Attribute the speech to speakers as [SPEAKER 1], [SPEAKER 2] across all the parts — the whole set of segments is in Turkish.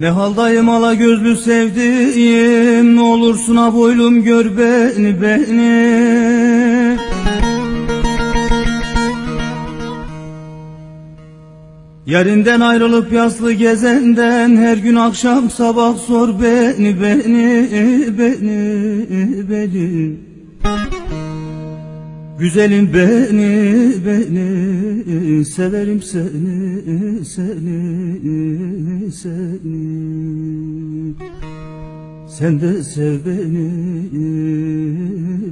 [SPEAKER 1] Ne haldayım ala gözlü sevdiğim olursun ha gör beni beni. Yerinden ayrılıp yaslı gezenden Her gün akşam sabah sor beni beni beni beni Güzelim beni, beni, severim seni, seni, seni. Sen de sev beni,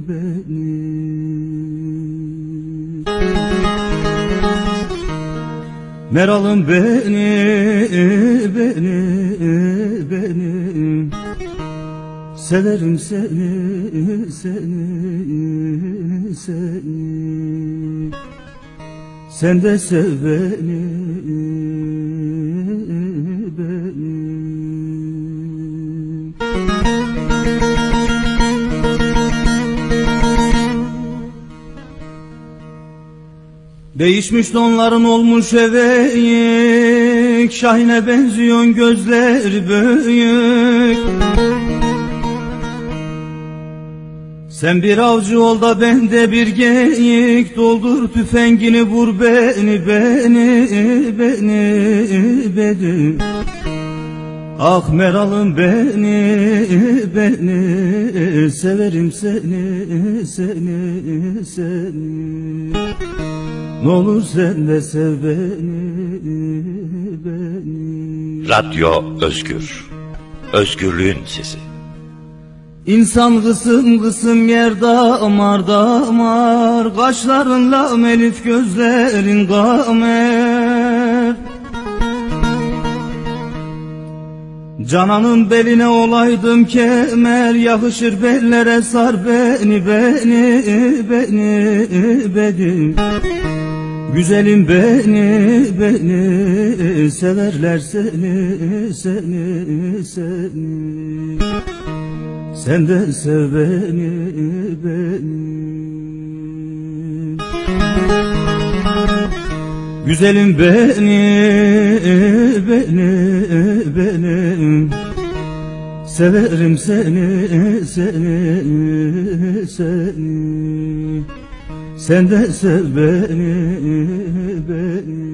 [SPEAKER 1] beni. Meralım beni, beni, beni. Severim seni, seni, seni. Sen de sev beni, beni. Değişmiş donların olmuş eveyik Şahine benziyorsun gözleri büyük Sen bir avcı ol da ben de bir geyik. Doldur tüfengini vur beni beni beni beni. Ah meralım beni beni. Severim seni seni seni. Ne olur sen de sev beni beni.
[SPEAKER 2] Radyo Özgür. Özgürlüğün sesi.
[SPEAKER 1] İnsan kısım kısım yer damar damar Kaşlarınla melif gözlerin kamer. Cananın beline olaydım kemer Yakışır bellere sar beni beni beni beni. Güzelim beni beni Severler seni seni seni sen de sev beni, beni. Güzelim beni, beni, beni. Severim seni, seni, seni. Sen de sev beni, beni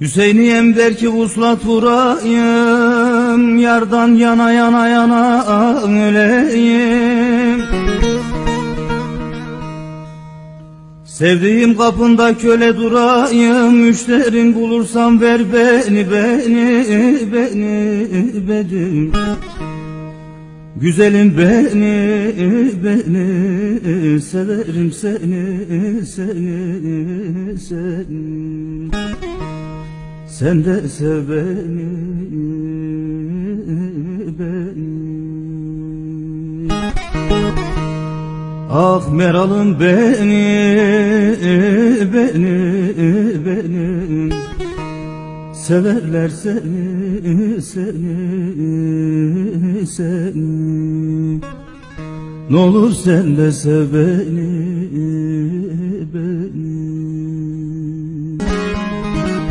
[SPEAKER 1] Hüseyin'im der ki vuslat vurayım Yardan yana yana yana öleyim. Sevdiğim kapında köle durayım Müşterin bulursam ver beni beni beni beni Güzelim beni beni Severim seni seni seni. Sen de sev beni, beni. Ah meralım beni, beni, beni Severler seni, seni, seni. Ne olur sen de sev beni,